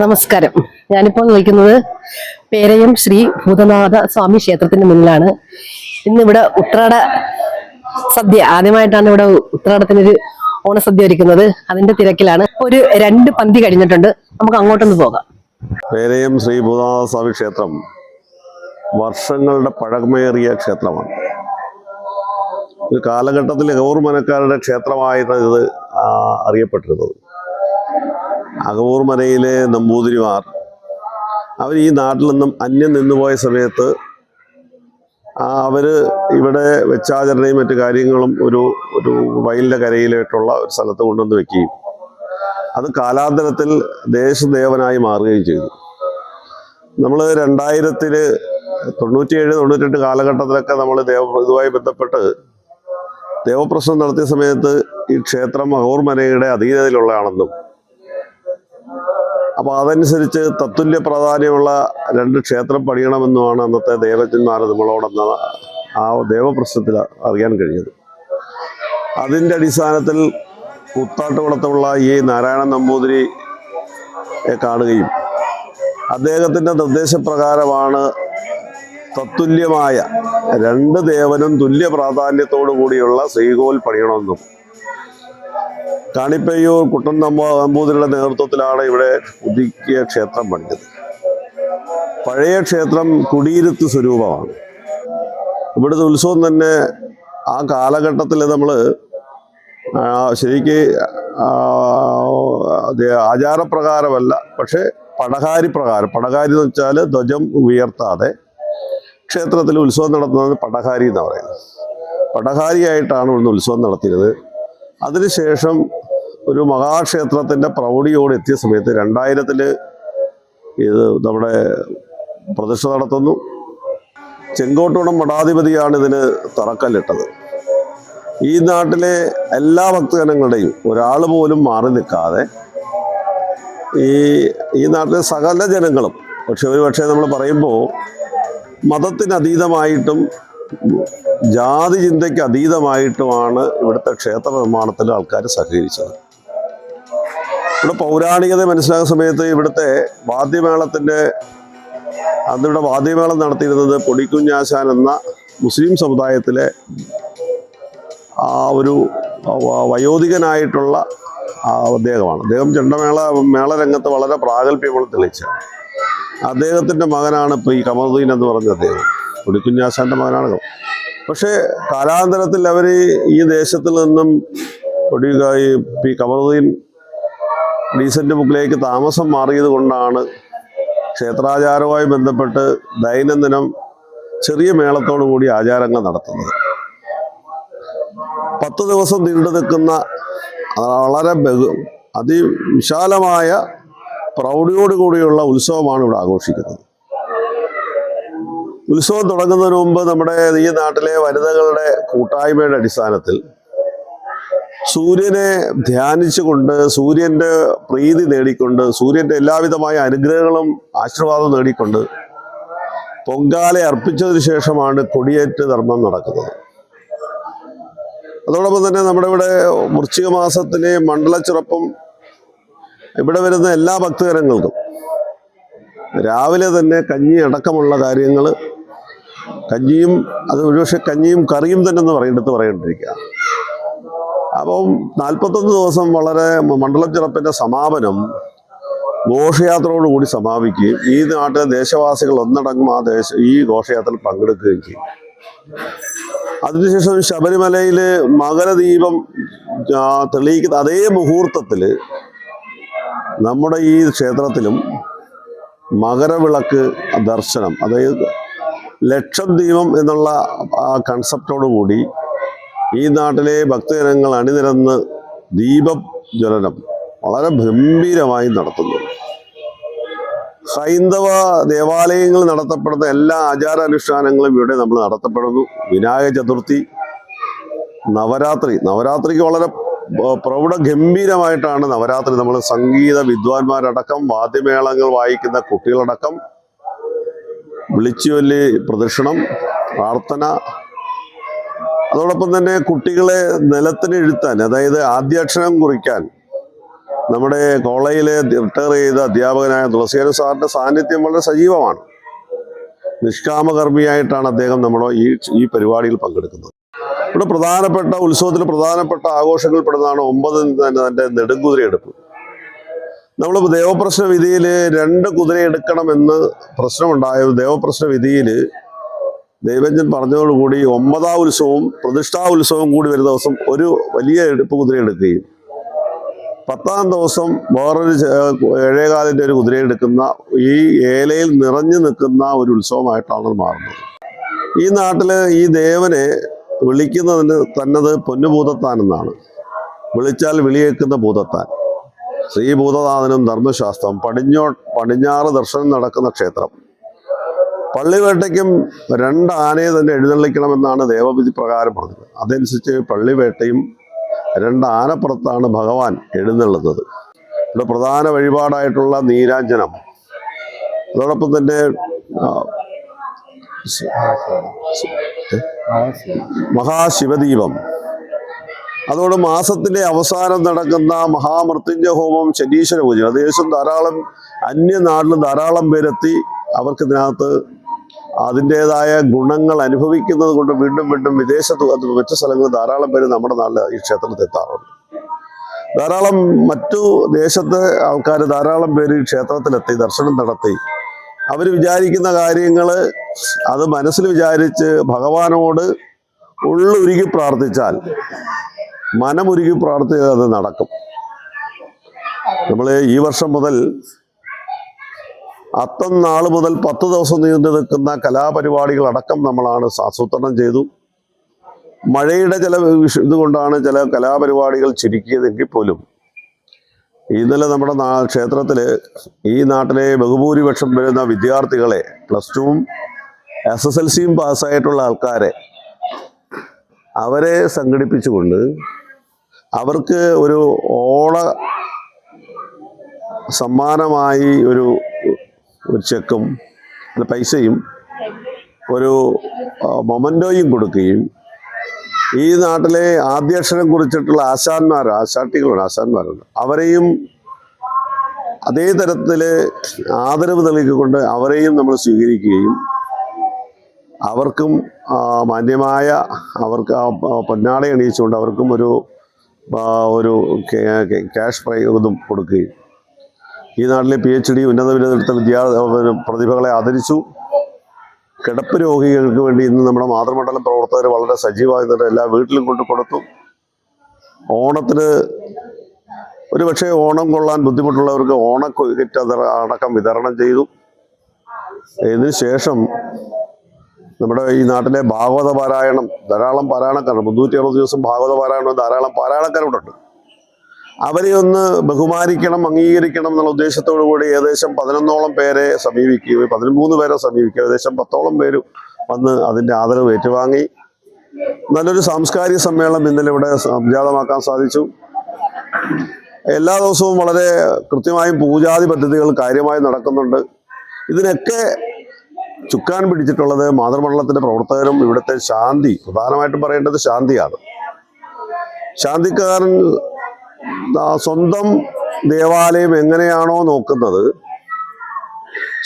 നമസ്കാരം. ഞാനിപ്പോൾ നിൽക്കുന്നത് പേരയം ശ്രീ ഭൂതനാഥ സ്വാമി ക്ഷേത്രത്തിന്റെ മുന്നിലാണ്. ഇന്നിവിടെ ഉത്രാട സദ്യ. ആദ്യമായിട്ടാണ് ഇവിടെ ഉത്രാടത്തിനൊരു ഓണസദ്യ ഒരുക്കുന്നത്. അതിന്റെ തിരക്കിലാണ്. ഒരു രണ്ട് പന്തി കഴിഞ്ഞിട്ടുണ്ട്. നമുക്ക് അങ്ങോട്ടൊന്ന് പോകാം. പേരയം ശ്രീ ഭൂതനാഥ സ്വാമി ക്ഷേത്രം വർഷങ്ങളുടെ പഴമേറിയ ക്ഷേത്രമാണ്. ഒരു കാലഘട്ടത്തിൽ ഗൗർമനക്കാരുടെ മനക്കാരുടെ ക്ഷേത്രമായിരുന്നു ഇത് അറിയപ്പെട്ടിരുന്നത്. അകവൂർ മനയിലെ നമ്പൂതിരിമാർ. അവർ ഈ നാട്ടിൽ നിന്നും അന്യം നിന്നുപോയ സമയത്ത് അവർ ഇവിടെ വെച്ചാചരണയും മറ്റു കാര്യങ്ങളും ഒരു ഒരു വയലിന്റെ കരയിലായിട്ടുള്ള ഒരു സ്ഥലത്ത് കൊണ്ടുവന്ന് വെക്കുകയും അത് കാലാന്തരത്തിൽ ദേശദേവനായി മാറുകയും ചെയ്തു. നമ്മൾ രണ്ടായിരത്തിൽ തൊണ്ണൂറ്റിയേഴ് തൊണ്ണൂറ്റെട്ട് കാലഘട്ടത്തിലൊക്കെ നമ്മൾ ദേവ ഇതുമായി ബന്ധപ്പെട്ട് ദേവപ്രശ്നം നടത്തിയ സമയത്ത് ഈ ക്ഷേത്രം അഹോർമനയുടെ അധീനതയിലുള്ളതാണെന്നും അപ്പൊ അതനുസരിച്ച് തത്തുല്യ പ്രാധാന്യമുള്ള രണ്ട് ക്ഷേത്രം പണിയണമെന്നുമാണ് അന്നത്തെ ദേവജന്മാർ നമ്മളോടൊന്ന ആ ദേവപ്രശ്നത്തിൽ അറിയാൻ കഴിഞ്ഞത്. അതിന്റെ അടിസ്ഥാനത്തിൽ കുത്താട്ടുകുളത്തുള്ള ഈ നാരായണ നമ്പൂതിരി കാണുകയും അദ്ദേഹത്തിന്റെ നിർദ്ദേശപ്രകാരമാണ് തത്തുല്യമായ രണ്ട് ദേവനും തുല്യ പ്രാധാന്യത്തോടു കൂടിയുള്ള ശ്രീകോൽ പണിയണമെന്നും കാണിപ്പയ്യൂർ കുട്ടൻ നമ്പ നമ്പൂതിരിയുടെ നേതൃത്വത്തിലാണ് ഇവിടെ പുതുക്കിയ ക്ഷേത്രം പണിഞ്ഞത് പഴയ ക്ഷേത്രം കുടിയിരുത്ത് സ്വരൂപമാണ്. ഇവിടുത്തെ ഉത്സവം തന്നെ ആ കാലഘട്ടത്തിൽ നമ്മൾ ശരിക്ക് ആചാരപ്രകാരമല്ല പക്ഷേ പടകാരി പ്രകാരം പടകാരി എന്ന് വെച്ചാൽ ധ്വജം ഉയർത്താതെ ക്ഷേത്രത്തിൽ ഉത്സവം നടത്തുന്നത് പടകാരി എന്ന് പറയുന്നത്. പടകാരിയായിട്ടാണ് ഇവിടുന്ന് ഉത്സവം നടത്തിയത്. അതിനുശേഷം ഒരു മഹാക്ഷേത്രത്തിന്റെ പ്രൗഢിയോട് എത്തിയ സമയത്ത് രണ്ടായിരത്തിൽ ഇത് നമ്മുടെ പ്രതിഷ്ഠ നടത്തുന്നു. ചെങ്കോട്ടോണം മഠാധിപതിയാണ് ഇതിന് തറക്കല്ലിട്ടത്. ഈ നാട്ടിലെ എല്ലാ ഭക്തജനങ്ങളുടെയും ഒരാൾ പോലും മാറി നിൽക്കാതെ ഈ ഈ നാട്ടിലെ സകല ജനങ്ങളും പക്ഷെ ഒരു പക്ഷേ നമ്മൾ പറയുമ്പോൾ മതത്തിനതീതമായിട്ടും ജാതി ചിന്തയ്ക്ക് അതീതമായിട്ടുമാണ് ഇവിടുത്തെ ക്ഷേത്ര നിർമ്മാണത്തിൽ ആൾക്കാർ സഹകരിച്ചത്. ഇവിടെ പൗരാണികത മനസ്സിലാക്കുന്ന സമയത്ത് ഇവിടുത്തെ വാദ്യമേളത്തിന്റെ അന്നിവിടെ വാദ്യമേളം നടത്തിയിരുന്നത് പൊടിക്കുഞ്ഞാശാൻ എന്ന മുസ്ലിം സമുദായത്തിലെ ആ ഒരു വയോധികനായിട്ടുള്ള അദ്ദേഹമാണ്. അദ്ദേഹം ചെണ്ടമേള മേളരംഗത്ത് വളരെ പ്രാഗൽഭ്യമുള്ള തെളിയിച്ച അദ്ദേഹത്തിന്റെ മകനാണ് ഇപ്പോൾ ഈ കമറുദ്ദീൻ എന്ന് പറഞ്ഞ അദ്ദേഹം. പൊടിക്കുഞ്ഞാശാന്റെ മകനാണ് പക്ഷേ കാലാന്തരത്തിൽ അവർ ഈ ദേശത്തിൽ നിന്നും പൊടി ഈ പി കമറുദ്ദീൻ ഡീസന്റ് ബുക്കിലേക്ക് താമസം മാറിയത് കൊണ്ടാണ് ക്ഷേത്രാചാരവുമായി ബന്ധപ്പെട്ട് ദൈനംദിനം ചെറിയ മേളത്തോടു കൂടി ആചാരങ്ങൾ നടത്തുന്നത്. പത്ത് ദിവസം നീണ്ടു നിൽക്കുന്ന വളരെ ബഹു അതിവിശാലമായ പ്രൗഢിയോടുകൂടിയുള്ള ഉത്സവമാണ് ഇവിടെ ആഘോഷിക്കുന്നത്. ഉത്സവം തുടങ്ങുന്നതിന് മുമ്പ് നമ്മുടെ ഈ നാട്ടിലെ വനിതകളുടെ കൂട്ടായ്മയുടെ അടിസ്ഥാനത്തിൽ സൂര്യനെ ധ്യാനിച്ചുകൊണ്ട് സൂര്യന്റെ പ്രീതി നേടിക്കൊണ്ട് സൂര്യന്റെ എല്ലാവിധമായ അനുഗ്രഹങ്ങളും ആശീർവാദവും നേടിക്കൊണ്ട് പൊങ്കാല അർപ്പിച്ചതിന് ശേഷമാണ് കൊടിയേറ്റ് ധർമ്മം നടക്കുന്നത്. അതോടൊപ്പം തന്നെ നമ്മുടെ ഇവിടെ വൃശ്ചിക മാസത്തിലെ മണ്ഡലച്ചുറപ്പം ഇവിടെ വരുന്ന എല്ലാ ഭക്തജനങ്ങൾക്കും രാവിലെ തന്നെ കഞ്ഞി അടക്കമുള്ള കാര്യങ്ങൾ കഞ്ഞിയും അത് ഒരുപക്ഷെ കഞ്ഞിയും കറിയും തന്നെ എന്ന് പറയേണ്ടത് പറയേണ്ടിരിക്കുക അപ്പം നാൽപ്പത്തൊന്ന് ദിവസം വളരെ മണ്ഡലം ചിറപ്പിന്റെ സമാപനം ഘോഷയാത്രയോടുകൂടി സമാപിക്കുകയും ഈ നാട്ടിലെ ദേശവാസികൾ ഒന്നടങ്കം ആ ദേശ ഈ ഘോഷയാത്രയിൽ പങ്കെടുക്കുകയും ചെയ്യും. അതിനുശേഷം ശബരിമലയിൽ മകരദീപം തെളിയിക്കുന്ന അതേ മുഹൂർത്തത്തിൽ നമ്മുടെ ഈ ക്ഷേത്രത്തിലും മകരവിളക്ക് ദർശനം അതായത് ലക്ഷം ദീപം എന്നുള്ള ആ കൺസെപ്റ്റോടു കൂടി ഈ നാട്ടിലെ ഭക്തജനങ്ങൾ അണിനിരന്ന് ദീപജ്വലനം വളരെ ഗംഭീരമായി നടത്തുന്നു. ഹൈന്ദവ ദേവാലയങ്ങളിൽ നടത്തപ്പെടുന്ന എല്ലാ ആചാരാനുഷ്ഠാനങ്ങളും ഇവിടെ നമ്മൾ നടത്തപ്പെടുന്നു. വിനായക ചതുർത്ഥി നവരാത്രി. നവരാത്രിക്ക് വളരെ പ്രൗഢ ഗംഭീരമായിട്ടാണ് നവരാത്രി. നമ്മൾ സംഗീത വിദ്വാൻമാരടക്കം വാദ്യമേളങ്ങൾ വായിക്കുന്ന കുട്ടികളടക്കം വിളിച്ചുവല്ലി പ്രദക്ഷിണം പ്രാർത്ഥന അതോടൊപ്പം തന്നെ കുട്ടികളെ നിലത്തിന് എഴുത്താൻ അതായത് ആദ്യാക്ഷരം കുറിക്കാൻ നമ്മുടെ കോളേജിലെ റിട്ടയർ ചെയ്ത അധ്യാപകനായ തുളസിയേര സാറിന്റെ സാന്നിധ്യം വളരെ സജീവമാണ്. നിഷ്കാമകർമ്മിയായിട്ടാണ് അദ്ദേഹം നമ്മുടെ ഈ ഈ പരിപാടിയിൽ പങ്കെടുക്കുന്നത്. ഇവിടെ പ്രധാനപ്പെട്ട ഉത്സവത്തിൽ പ്രധാനപ്പെട്ട ആഘോഷങ്ങൾ പെടുന്നതാണ് ഒമ്പത് തന്നെ തന്റെ നെടുങ്കുതിരയെടുപ്പ് നമ്മൾ ദേവപ്രശ്ന വിധിയിൽ രണ്ട് കുതിര എടുക്കണമെന്ന് പ്രശ്നമുണ്ടായ ദേവപ്രശ്ന വിധിയിൽ ദൈവജ്ഞൻ പറഞ്ഞതോടുകൂടി ഒമ്പതാം ഉത്സവവും പ്രതിഷ്ഠാ ഉത്സവവും കൂടി വരുന്ന ദിവസം ഒരു വലിയ എടുപ്പ് കുതിര എടുക്കുകയും പത്താം ദിവസം വേറൊരു ഏഴേകാലിന്റെ ഒരു കുതിര എടുക്കുന്ന ഈ ഏലയിൽ നിറഞ്ഞു നിൽക്കുന്ന ഒരു ഉത്സവമായിട്ടാണ് മാറുന്നത്. ഈ നാട്ടിൽ ഈ ദേവനെ വിളിക്കുന്നതിന് തന്നത് പൊന്നുഭൂതത്താൻ എന്നാണ് വിളിച്ചാൽ വിളിയേക്കുന്ന ഭൂതത്താൻ. ശ്രീഭൂതനാഥനും ധർമ്മശാസ്ത്രം പടിഞ്ഞോ പടിഞ്ഞാറ് ദർശനം നടക്കുന്ന ക്ഷേത്രം. പള്ളിവേട്ടയ്ക്കും രണ്ട് ആനയെ തന്നെ എഴുന്നള്ളിക്കണമെന്നാണ് ദേവവിധി പ്രകാരം പറഞ്ഞത്. അതനുസരിച്ച് പള്ളിവേട്ടയും രണ്ട് ആനപ്പുറത്താണ് ഭഗവാൻ എഴുന്നള്ളുന്നത്. ഇവിടെ പ്രധാന വഴിപാടായിട്ടുള്ള നീരാഞ്ജനം. അതോടൊപ്പം തന്നെ മഹാശിവദീപം. അതോടെ മാസത്തിന്റെ അവസാനം നടക്കുന്ന മഹാമൃത്യുഞ്ജയ ഹോമം ശനീശ്വര പൂജ. ഏകദേശം ധാരാളം അന്യനാട്ടിൽ ധാരാളം പേരെത്തി അവർക്ക് ഇതിനകത്ത് അതിന്റെതായ ഗുണങ്ങൾ അനുഭവിക്കുന്നത് കൊണ്ട് വീണ്ടും വീണ്ടും വിദേശത്ത് മറ്റു സ്ഥലങ്ങളിൽ ധാരാളം പേര് നമ്മുടെ നാട്ടിൽ ഈ ക്ഷേത്രത്തിൽ എത്താറുണ്ട്. ധാരാളം മറ്റു ദേശത്തെ ആൾക്കാർ ധാരാളം പേര് ഈ ക്ഷേത്രത്തിലെത്തി ദർശനം നടത്തി. അവർ വിചാരിക്കുന്ന കാര്യങ്ങൾ അത് മനസ്സിൽ വിചാരിച്ച് ഭഗവാനോട് ഉള്ളുരുകി പ്രാർത്ഥിച്ചാൽ മനമുരുകി പ്രാർത്ഥിച്ചാൽ അത് നടക്കും. നമ്മൾ ഈ വർഷം മുതൽ അത്തം നാൾ മുതൽ പത്ത് ദിവസം നീണ്ടു നിൽക്കുന്ന കലാപരിപാടികളടക്കം നമ്മളാണ് ആസൂത്രണം ചെയ്തു. മഴയുടെ ചില ഇതുകൊണ്ടാണ് ചില കലാപരിപാടികൾ ചുരുക്കിയതെങ്കിൽ പോലും ഇന്നലെ നമ്മുടെ നാ ക്ഷേത്രത്തിൽ ഈ നാട്ടിലെ ബഹുഭൂരിപക്ഷം വരുന്ന വിദ്യാർത്ഥികളെ പ്ലസ് ടുവും എസ് എസ് എൽ സിയും പാസ്സായിട്ടുള്ള ആൾക്കാരെ അവരെ സംഘടിപ്പിച്ചുകൊണ്ട് അവർക്ക് ഒരു ഓള സമ്മാനമായി ഒരു ഒരു ചെക്കും അല്ല പൈസയും ഒരു മൊമന്റോയും കൊടുക്കുകയും ഈ നാട്ടിലെ ആദ്യാക്ഷരം കുറിച്ചിട്ടുള്ള ആശാന്മാർ ആശാട്ടികളുണ്ട് ആശാന്മാരുണ്ട് അവരെയും അതേ തരത്തിൽ ആദരവ് നൽകിക്കൊണ്ട് അവരെയും നമ്മൾ സ്വീകരിക്കുകയും അവർക്കും മാന്യമായ അവർക്ക് പൊന്നാളെ അണിയിച്ചുകൊണ്ട് അവർക്കും ഒരു ഒരു ക്യാഷ് പ്രൈ ഇതും കൊടുക്കുകയും. ഈ നാട്ടിലെ പി എച്ച് ഡി ഉന്നത ബിരുദെടുത്ത വിദ്യാർത്ഥി പ്രതിഭകളെ ആദരിച്ചു. കിടപ്പ് രോഗികൾക്ക് വേണ്ടി ഇന്ന് നമ്മുടെ മാതൃമണ്ഡലം പ്രവർത്തകർ വളരെ സജീവമായി തന്നെ എല്ലാ വീട്ടിലും കൊണ്ട് കൊടുത്തു. ഓണത്തിന് ഒരു പക്ഷേ ഓണം കൊള്ളാൻ ബുദ്ധിമുട്ടുള്ളവർക്ക് അത് അടക്കം വിതരണം ചെയ്തു. ഇതിനുശേഷം നമ്മുടെ ഈ നാട്ടിലെ ഭാഗവത പാരായണം ധാരാളം പാരായണക്കാരുണ്ട്. മുന്നൂറ്റി അറുപത് ദിവസം ഭാഗവത പാരായണം ധാരാളം പാരായണക്കാരുണ്ട്. അവരെ ഒന്ന് ബഹുമാനിക്കണം അംഗീകരിക്കണം എന്നുള്ള ഉദ്ദേശത്തോടു കൂടി ഏകദേശം പതിനൊന്നോളം പേരെ സമീപിക്കുകയും പതിമൂന്ന് പേരെ സമീപിക്കുക ഏകദേശം പത്തോളം പേര് വന്ന് അതിന്റെ ആദരവ് ഏറ്റുവാങ്ങി. നല്ലൊരു സാംസ്കാരിക സമ്മേളനം ഇന്നലെ ഇവിടെ സംജാതമാക്കാൻ സാധിച്ചു. എല്ലാ ദിവസവും വളരെ കൃത്യമായും പൂജാതി പദ്ധതികൾ കാര്യമായി നടക്കുന്നുണ്ട്. ഇതിനൊക്കെ ചുക്കാൻ പിടിച്ചിട്ടുള്ളത് മാതൃമണ്ഡലത്തിന്റെ പ്രവർത്തകരും ഇവിടുത്തെ ശാന്തി പ്രധാനമായിട്ടും പറയേണ്ടത് ശാന്തിയാണ്. ശാന്തിക്കാരൻ സ്വന്തം ദേവാലയം എങ്ങനെയാണോ നോക്കുന്നത്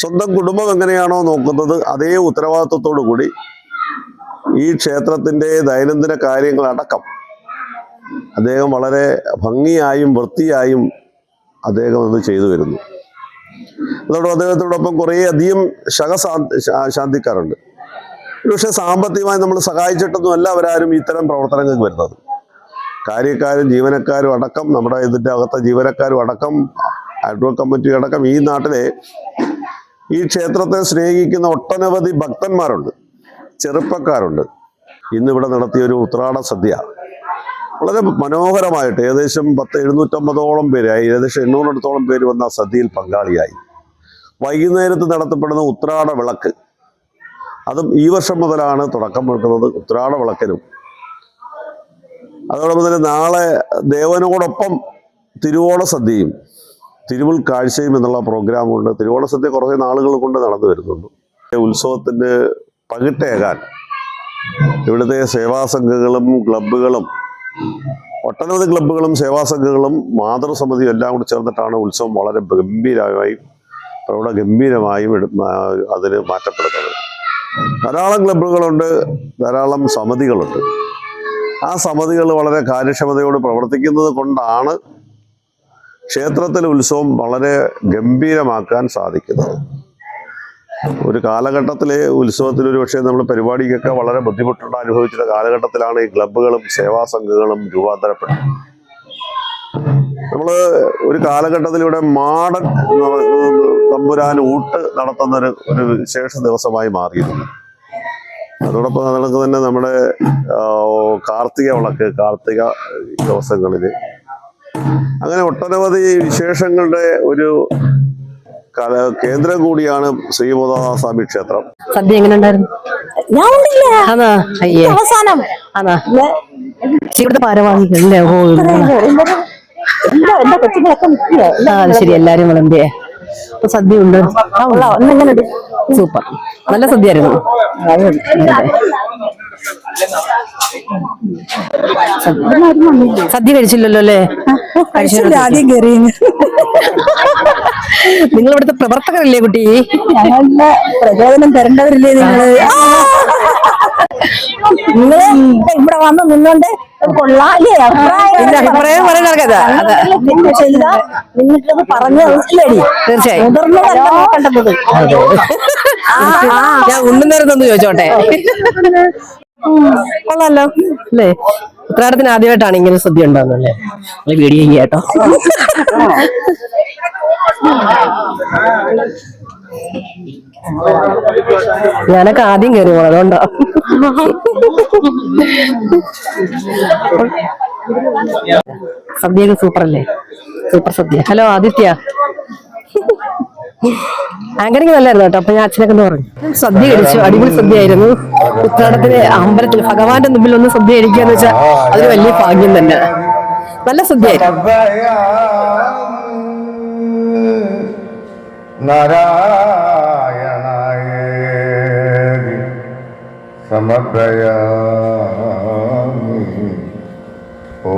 സ്വന്തം കുടുംബം എങ്ങനെയാണോ നോക്കുന്നത് അതേ ഉത്തരവാദിത്വത്തോടു കൂടി ഈ ക്ഷേത്രത്തിന്റെ ദൈനംദിന കാര്യങ്ങളടക്കം അദ്ദേഹം വളരെ ഭംഗിയായും വൃത്തിയായും അദ്ദേഹം അത് ചെയ്തു വരുന്നു. അതോടൊപ്പം അദ്ദേഹത്തോടൊപ്പം കുറേ അധികം ശകശാന്തി ശാന്തിക്കാരുണ്ട്. പക്ഷെ സാമ്പത്തികമായി നമ്മൾ സഹായിച്ചിട്ടൊന്നുമല്ല അവരാരും ഇത്തരം പ്രവർത്തനങ്ങൾക്ക് വരുന്നത്. കാര്യക്കാരും ജീവനക്കാരും അടക്കം നമ്മുടെ ഇതിന്റെ അകത്തെ ജീവനക്കാരും അടക്കം ഹൈഡ്രോ കമ്മിറ്റി അടക്കം ഈ നാട്ടിലെ ഈ ക്ഷേത്രത്തെ സ്നേഹിക്കുന്ന ഒട്ടനവധി ഭക്തന്മാരുണ്ട് ചെറുപ്പക്കാരുണ്ട്. ഇന്നിവിടെ നടത്തിയൊരു ഉത്രാട സദ്യ. വളരെ മനോഹരമായിട്ട് ഏകദേശം പത്ത് എഴുന്നൂറ്റമ്പതോളം പേരായി ഏകദേശം എണ്ണൂറിനടുത്തോളം പേര് വന്ന സദ്യയിൽ പങ്കാളിയായി. വൈകുന്നേരത്ത് നടത്തപ്പെടുന്ന ഉത്രാട വിളക്ക്. അതും ഈ വർഷം മുതലാണ് തുടക്കം വെക്കുന്നത് ഉത്രാട വിളക്കിനും. അതോടൊപ്പം തന്നെ നാളെ ദേവനോടൊപ്പം തിരുവോണ സദ്യയും തിരുമുൽ കാഴ്ചയും എന്നുള്ള പ്രോഗ്രാമുണ്ട്. തിരുവോണ സദ്യ കുറേ നാളുകൾ കൊണ്ട് നടന്നു വരുന്നുണ്ട്. ഉത്സവത്തിന് പകിട്ടേകാൻ ഇവിടുത്തെ സേവാസംഘങ്ങളും ക്ലബുകളും ഒട്ടനവധി ക്ലബ്ബുകളും സേവാസംഘങ്ങളും മാതൃസമിതിയും എല്ലാം കൂടി ചേർന്നിട്ടാണ് ഉത്സവം വളരെ ഗംഭീരമായും പ്രൗഢ ഗംഭീരമായും അതിന് മാറ്റപ്പെടുന്നത്. ധാരാളം ക്ലബ്ബുകളുണ്ട് ധാരാളം സമിതികളുണ്ട്. ആ സമിതികൾ വളരെ കാര്യക്ഷമതയോട് പ്രവർത്തിക്കുന്നത് കൊണ്ടാണ് ക്ഷേത്രത്തിലെ ഉത്സവം വളരെ ഗംഭീരമാക്കാൻ സാധിക്കുന്നത്. ഒരു കാലഘട്ടത്തിലെ ഉത്സവത്തിൽ ഒരു പക്ഷേ നമ്മൾ പരിപാടിക്കൊക്കെ വളരെ ബുദ്ധിമുട്ടുണ്ട്. അനുഭവിച്ചിരുന്ന കാലഘട്ടത്തിലാണ് ഈ ക്ലബ്ബുകളും സേവാ സംഘങ്ങളും രൂപാന്തരപ്പെട്ടത്. നമ്മൾ ഒരു കാലഘട്ടത്തിലൂടെ മാടൻ തമ്പുരാൻ ഊട്ട് നടത്തുന്ന ഒരു ഒരു വിശേഷ ദിവസമായി മാറിയിരുന്നു അതോടൊപ്പം നമുക്ക് തന്നെ നമ്മുടെ കാർത്തിക വിളക്ക് കാർത്തിക ദിവസങ്ങളിൽ അങ്ങനെ ഒട്ടനവധി വിശേഷങ്ങളുടെ ഒരു കല കേന്ദ്രം കൂടിയാണ് ശ്രീബോധസ്വാമി ക്ഷേത്രം. സദ്യ എങ്ങനെ ഉണ്ടായിരുന്നു ഞാൻ ഉണ്ടില്ല ആണാ അയ്യേ അവസാനം ആണാ ഇവിടുത്തെ ഭാരവാഹികളല്ലേ ഓ ശരി. എല്ലാരും വിളമ്പിയേ. സദ്യ ഉണ്ട്. ഒന്നെങ്ങനെ സൂപ്പർ. നല്ല സദ്യ ആയിരുന്നു സദ്യ കഴിച്ചില്ലല്ലോ അല്ലേ? ആദ്യം കയറി. നിങ്ങൾ ഇവിടുത്തെ പ്രവർത്തകരല്ലേ കുട്ടി? ഞങ്ങളുടെ പ്രചോദനം തരേണ്ടവരില്ലേ നിങ്ങൾ? നിങ്ങൾ ഇവിടെ വന്ന് നിന്നോണ്ട് കൊള്ളാല്ലേ? അഭിപ്രായം പറഞ്ഞു തീർച്ചയായും. മുതിർന്നതല്ല ഞാൻ ഉണ്ണുന്നേരത്തൊന്ന് ചോദിച്ചോട്ടെ? കൊള്ളാലോ. അല്ലേ? ഉത്രാടത്തിന് ആദ്യമായിട്ടാണ് ഇങ്ങനെ സദ്യ ഉണ്ടാവുന്നല്ലേ വീഡിയോ കേട്ടോ. ഞാനൊക്കെ ആദ്യം കയറി പോണം അതുകൊണ്ടോ സദ്യയൊക്കെ സൂപ്പർ അല്ലേ super sadya. Hello Aditya. Anchoring നല്ലായിരുന്നു കേട്ടോ. അപ്പൊ ഞാൻ അച്ഛനൊക്കെ പറഞ്ഞു. സദ്യ കഴിച്ചു. അടിപൊളി സദ്യ ആയിരുന്നു ഉത്രാടത്തിന് അമ്പലത്തിൽ ഭഗവാന്റെ മുമ്പിൽ ഒന്ന് സദ്യ കഴിക്കുക എന്ന് വെച്ചാൽ അതൊരു വലിയ ഭാഗ്യം തന്നെ. നല്ല സദ്യ ആയിരുന്നു ഓ